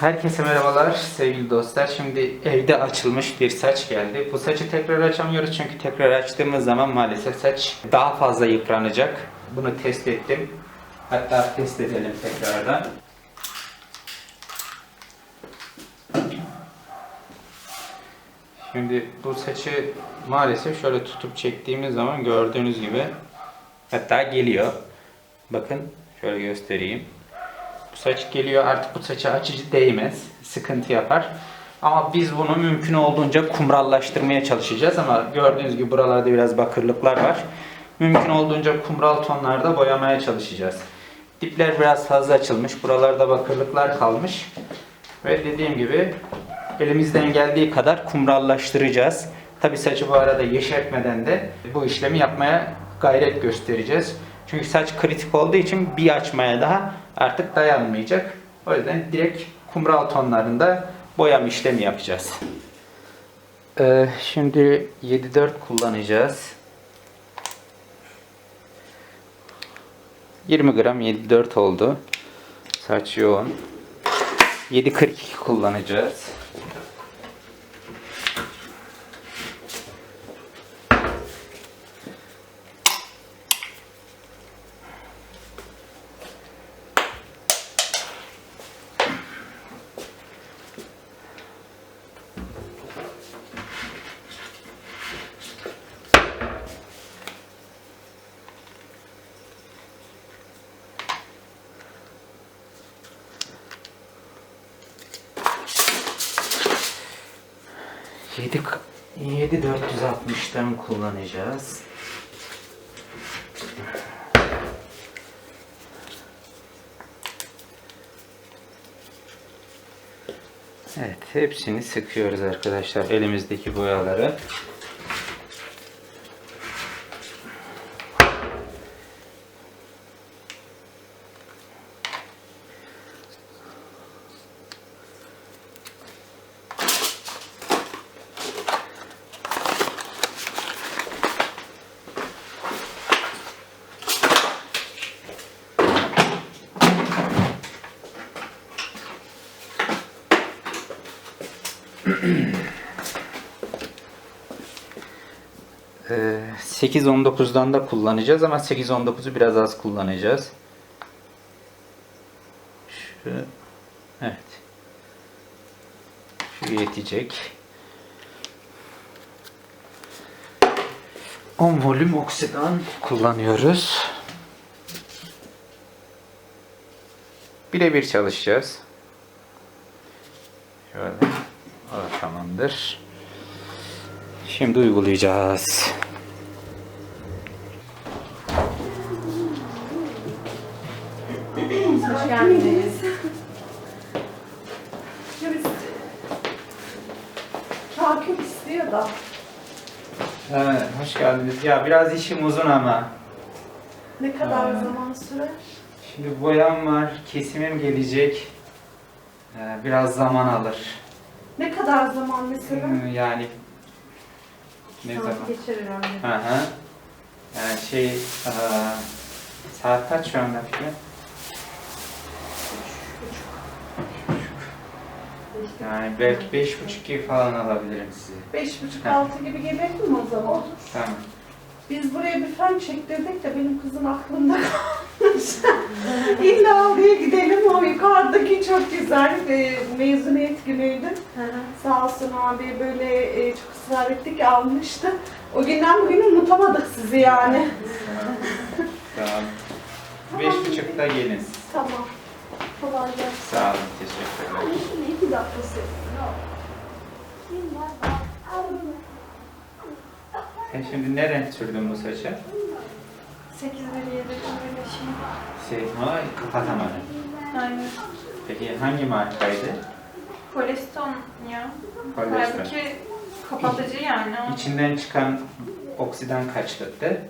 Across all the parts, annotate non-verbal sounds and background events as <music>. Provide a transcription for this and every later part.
Herkese merhabalar sevgili dostlar. Şimdi evde açılmış bir saç geldi. Bu saçı tekrar açamıyoruz çünkü tekrar açtığımız zaman maalesef saç daha fazla yıpranacak. Bunu test ettim. Hatta test edelim tekrardan. Şimdi bu saçı maalesef şöyle tutup çektiğimiz zaman gördüğünüz gibi hatta geliyor. Bakın şöyle göstereyim. Bu saç geliyor artık bu saça açıcı değmez. Sıkıntı yapar. Ama biz bunu mümkün olduğunca kumrallaştırmaya çalışacağız ama gördüğünüz gibi buralarda biraz bakırlıklar var. Mümkün olduğunca kumral tonlarda boyamaya çalışacağız. Dipler biraz fazla açılmış. Buralarda bakırlıklar kalmış. Ve dediğim gibi elimizden geldiği kadar kumrallaştıracağız. Tabi saçı bu arada yeşertmeden de bu işlemi yapmaya gayret göstereceğiz. Çünkü saç kritik olduğu için bir açmaya daha artık dayanmayacak. O yüzden direkt kumral tonlarında boyam işlemi yapacağız. Ee, şimdi 7-4 kullanacağız. 20 gram 7-4 oldu. Saç yoğun. 7.42 kullanacağız. Yedi, 7460'tan kullanacağız. Evet, hepsini sıkıyoruz arkadaşlar elimizdeki boyaları. Ee, 8-19'dan da kullanacağız ama 8-19'u biraz az kullanacağız. Şu, evet. Şu yetecek. 10 volüm oksidan kullanıyoruz. Birebir çalışacağız. Şöyle. O tamamdır. Şimdi uygulayacağız. Geldiniz. Ya biraz işim uzun ama. Ne kadar Ha. zaman sürer? Şimdi boyam var, kesimim gelecek. Ee, biraz zaman alır. Ne kadar zaman mesela? Hmm, Yani ne Saat zaman? geçer herhalde. Hı hı. Yani şey, eee, saat kaç şu anda peki? Yani belki beş buçuk gibi falan alabilirim sizi. Beş buçuk Ha. altı gibi gelir mi o zaman? Tamam. Biz buraya bir fen çektirdik de benim kızın aklında kalmış. <laughs> İlla oraya gidelim o yukarıdaki çok güzel e, mezuniyet günüydü. Sağ olsun abi böyle e, çok ısrar ettik almıştı. O günden bugüne unutamadık sizi yani. Tamam. Beş buçukta gelin. Tamam. Kolay gelsin. Sağ olun, teşekkürler. İki dakikası. Sen şimdi ne renk sürdün bu saça? Sekiz veriye de böyle şey. Ama kapatamadın. Aynen. Peki hangi markaydı? Poliston ya. Polyester. Halbuki kapatıcı yani. O İçinden çıkan oksidan kaçlıktı?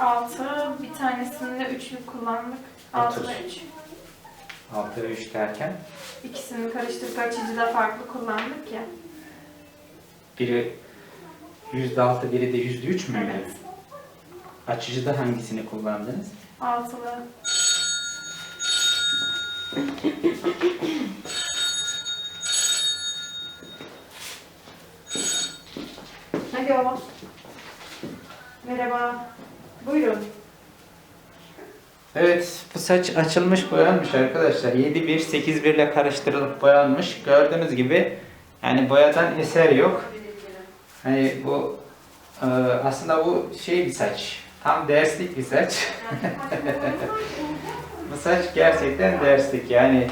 altı bir tanesinde üçlü kullandık. Altıda Otuz. üç. 6 ve 3 derken? İkisini karıştırıp kaçıncıda farklı kullandık ya. Biri yüzde altı, biri de yüzde üç müydü? Evet. Açıcıda hangisini kullandınız? Altılı. Hadi baba. Merhaba. Buyurun. Evet, bu saç açılmış boyanmış arkadaşlar. 7-1, 8-1 ile karıştırılıp boyanmış. Gördüğünüz gibi yani boyadan eser yok. Hani bu e, aslında bu şey bir saç. Tam derslik bir saç. <laughs> bu saç gerçekten derslik yani.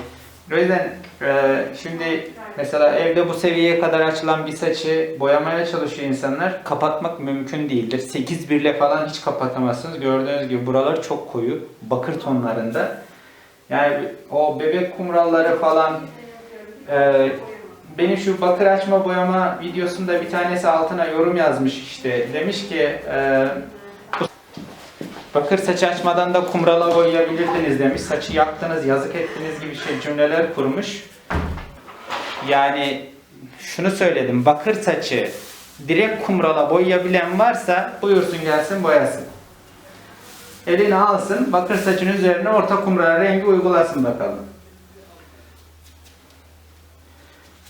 O yüzden e, şimdi mesela evde bu seviyeye kadar açılan bir saçı boyamaya çalışıyor insanlar. Kapatmak mümkün değildir. 8 birle falan hiç kapatamazsınız. Gördüğünüz gibi buralar çok koyu. Bakır tonlarında. Yani o bebek kumralları falan e, benim şu bakır açma boyama videosunda bir tanesi altına yorum yazmış işte. Demiş ki e, Bakır saç açmadan da kumrala boyayabilirdiniz demiş. Saçı yaktınız, yazık ettiniz gibi şey cümleler kurmuş. Yani şunu söyledim. Bakır saçı direkt kumrala boyayabilen varsa buyursun gelsin boyasın. Elini alsın, bakır saçın üzerine orta kumral rengi uygulasın bakalım.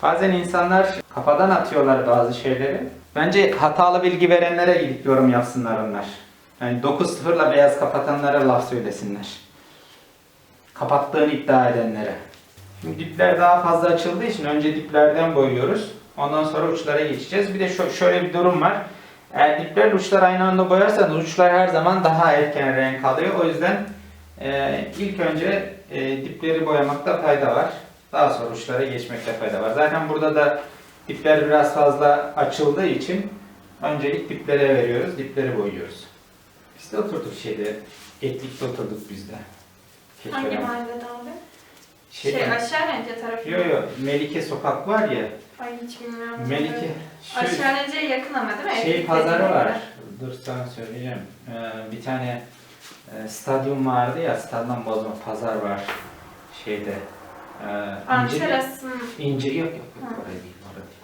Bazen insanlar kafadan atıyorlar bazı şeyleri. Bence hatalı bilgi verenlere gidip yorum yapsınlar onlar. Yani 9-0'la beyaz kapatanlara laf söylesinler. Kapattığını iddia edenlere. Şimdi dipler daha fazla açıldığı için önce diplerden boyuyoruz. Ondan sonra uçlara geçeceğiz. Bir de şö- şöyle bir durum var. Eğer dipler uçlar aynı anda boyarsanız uçlar her zaman daha erken renk alıyor. O yüzden e, ilk önce e, dipleri boyamakta fayda var. Daha sonra uçlara geçmekte fayda var. Zaten burada da dipler biraz fazla açıldığı için öncelik diplere veriyoruz. Dipleri boyuyoruz. Biz de oturduk şeyde. Etlikte oturduk biz de. Hangi mahallede abi? Şey, Şey, aşağı Rence tarafı. Yo yo Melike sokak var ya. Ay hiç bilmiyorum. Melike şu Aşağı Rence'ye yakın ama değil mi? şey Etlik pazarı dediğin var. yer. Dur sana söyleyeceğim. Ee, bir tane e, stadyum vardı ya staddan bozma pazar var şeyde. Ee, İncir, İncir yok yok yok Ha. orada değil orada değil.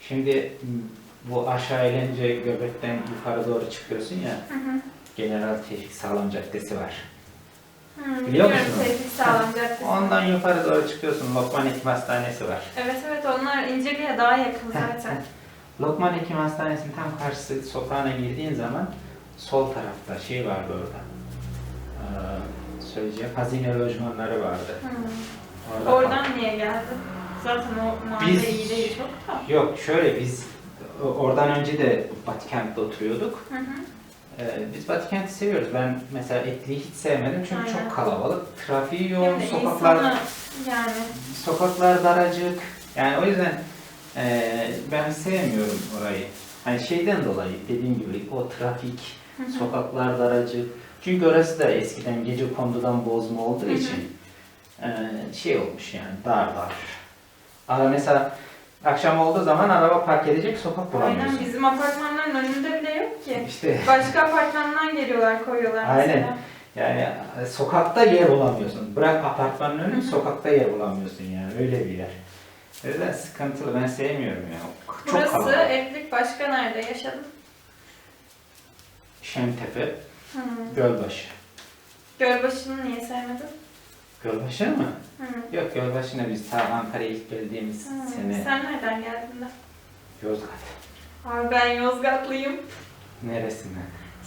Şimdi m, bu aşağı inince göbekten yukarı doğru çıkıyorsun ya. Hı hı. General Tevfik Sağlam Caddesi var. Hı, Biliyor biliyorum. Ondan yukarı doğru çıkıyorsun. Lokman Hekim Hastanesi var. Evet evet onlar İncirli'ye daha yakın zaten. Lokman Hekim Hastanesi'nin tam karşısı sokağına girdiğin zaman sol tarafta şey vardı orada. Ee, söyleyeceğim hazine lojmanları vardı. Hı. Orada Oradan niye geldin? Zaten o mahalle Biz- iyi değil çok da. Yok şöyle biz oradan önce de Batıkent'te oturuyorduk. Hı hı. Ee, biz Batıkent'i seviyoruz. Ben mesela Etli'yi hiç sevmedim çünkü Aynen. çok kalabalık. Trafiği yoğun, de sokaklar yani sokaklar daracık. Yani o yüzden eee, ben sevmiyorum orayı. Hani şeyden dolayı dediğim gibi o trafik, Hı hı. sokaklar daracık. Çünkü orası da eskiden gece kondudan bozma olduğu Hı hı. için eee, şey olmuş yani dar dar. Ama mesela akşam olduğu zaman araba park edecek sokak bulamıyorsun. aynen bizim apartmanların önünde bile yok ki. İşte Başka apartmandan geliyorlar koyuyorlar Aynen. mesela. yani e, sokakta yer bulamıyorsun. Bırak apartmanın önünü sokakta yer bulamıyorsun yani öyle bir yer. Yüzden sıkıntılı ben sevmiyorum ya. Çok Burası kalabalık. Evlilik başka nerede yaşadın? Şentepe, Hı. Gölbaşı. Gölbaşı'nı niye sevmedin? Gölbaşı mı? Hı. Yok Gölbaşı'na biz ta Ankara'ya ilk geldiğimiz Hı. sene Sen nereden geldin de? Yozgat. Abi ben Yozgatlıyım. Neresinden?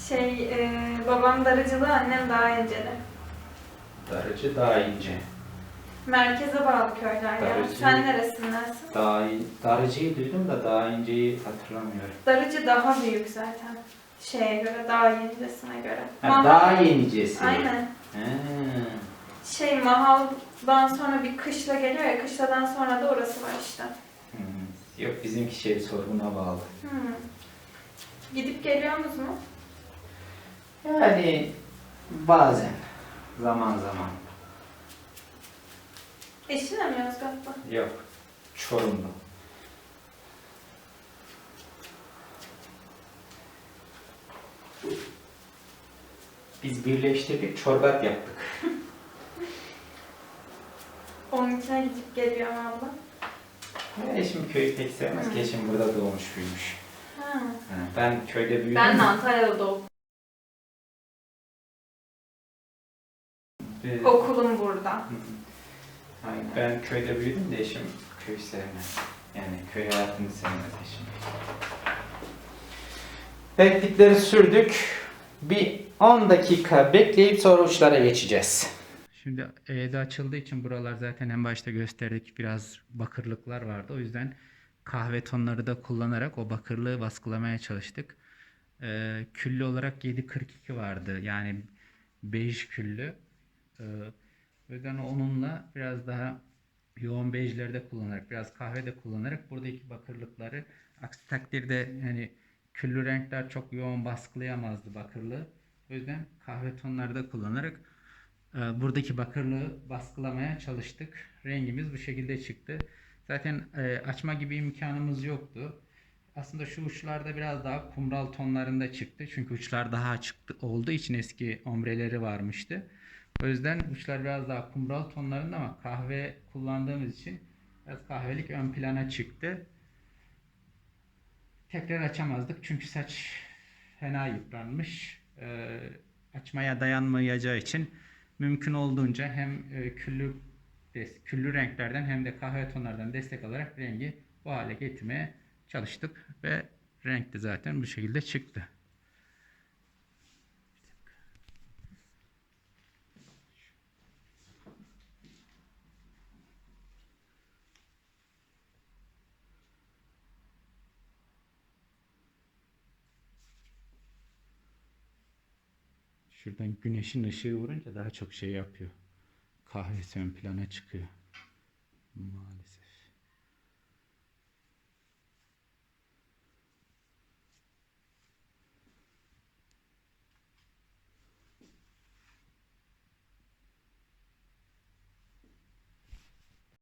Şey, e, babam darıcılı, annem daha inceli. Darıcı daha ince. Merkeze bağlı köyler ya. Darıcı. Sen neresindensin? Daha in- Darıcı'yı duydum da daha inceyi hatırlamıyorum. Darıcı daha büyük zaten. Şeye göre, daha yenicesine göre. Ha, daha yenicesi. Aynen. He. Şey, Mahal'dan sonra bir kışla geliyor ya, kışladan sonra da orası var işte. Hı. Yok bizimki şey sorguna bağlı. Hmm. Gidip geliyorsunuz mu? Yani bazen, zaman zaman. Eşinle mi Yozgat'ta? Yok, Çorumlu. Biz birleştirdik, çorbat yaptık. <laughs> Onun içine gidip geliyor abla. Ya eşim köyü pek sevmez ki eşim burada doğmuş büyümüş. Ha. Ha, Ben köyde büyüdüm. Ben de Antalya'da doğdum. Ee, Okulum burada. Hı hı. Hayır, ben köyde büyüdüm de eşim köyü sevmez. Yani köy hayatını sevmez eşim. Renklikleri sürdük. Bir 10 dakika bekleyip sonra uçlara geçeceğiz. Şimdi E'de açıldığı için buralar zaten en başta gösterdik biraz bakırlıklar vardı. O yüzden kahve tonları da kullanarak o bakırlığı baskılamaya çalıştık. Ee, küllü olarak 742 vardı. Yani bej küllü. Ee, o yüzden onunla biraz daha yoğun bejlerde kullanarak, biraz kahve de kullanarak buradaki bakırlıkları aksi takdirde yani küllü renkler çok yoğun baskılayamazdı bakırlığı. O yüzden kahve tonları da kullanarak buradaki bakırlığı baskılamaya çalıştık. Rengimiz bu şekilde çıktı. Zaten e, açma gibi imkanımız yoktu. Aslında şu uçlarda biraz daha kumral tonlarında çıktı. Çünkü uçlar daha açık olduğu için eski ombreleri varmıştı. O yüzden uçlar biraz daha kumral tonlarında ama kahve kullandığımız için biraz kahvelik ön plana çıktı. Tekrar açamazdık çünkü saç fena yıpranmış. Ee, açmaya dayanmayacağı için mümkün olduğunca hem e, küllü küllü renklerden hem de kahve tonlardan destek alarak rengi bu hale getirmeye çalıştık ve renk de zaten bu şekilde çıktı. Şuradan güneşin ışığı vurunca daha çok şey yapıyor. Kahvesi ön plana çıkıyor. Maalesef.